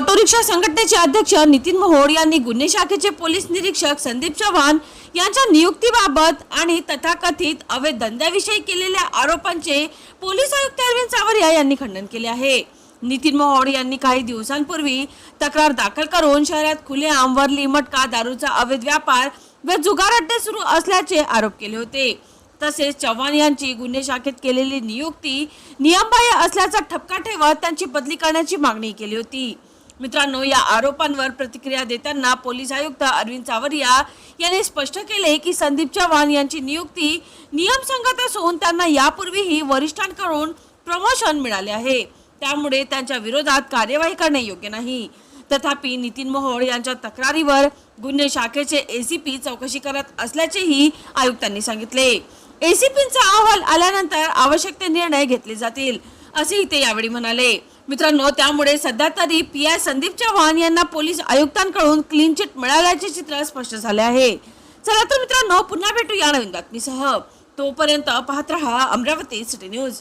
Auto rickshaw संघटनेचे अध्यक्ष नितीन मोहोड यांनी गुन्हे शाखेचे पोलीस निरीक्षक संदीप चव्हाण यांच्या नियुक्तीबाबत आणि तथाकथित अवैध धंद्याविषयी केलेल्या आरोपांचे पोलीस आयुक्त अरविंद सावरिया यांनी खंडन केले आहे. नितीन मोहोड यांनी काही दिवसांपूर्वी तक्रार दाखल करून शहरात खुलेआम वरली मटका दारूचा अवैध व्यापार व जुगार अड्डे सुरू असल्याचे आरोप केले होते. तसेच चव्हाण यांची गुन्हे शाखेत केलेली नियुक्ती नियमबाह्य असल्याचा ठपका ठेवत त्यांची बदली करण्याची मागणी केली होती. मित्रांनो या आरोपांवर प्रतिक्रिया देताना पोलीस आयुक्त अरविंद सावरिया यांनी स्पष्ट केले की संदीप चव्हाण यांची नियुक्ती नियमसंगत असून त्यांना यापूर्वीही वरिष्ठांकडून प्रमोशन मिळाले आहे. त्यामुळे त्यांच्या विरोधात कार्यवाही करणे योग्य नाही. तथापि नितीन मोहोळ यांच्या तक्रारीवर गुन्हे शाखेचे एसीपी चौकशी करत असल्याचेही आयुक्तांनी सांगितले. एसीपींचा अहवाल आल्यानंतर आवश्यक ते निर्णय घेतले जातील असेही ते यावेळी म्हणाले. मित्रांनो त्यामुळे सध्या तरी पी आय संदीप चव्हाण यांना पोलीस आयुक्तांकडून क्लीन चिट मिळाल्याचे चित्र स्पष्ट झाले आहे. चला तर मित्रांनो पुन्हा भेटू या नवीन बातमीसह. तोपर्यंत पाहत रहा अमरावती सिटी न्यूज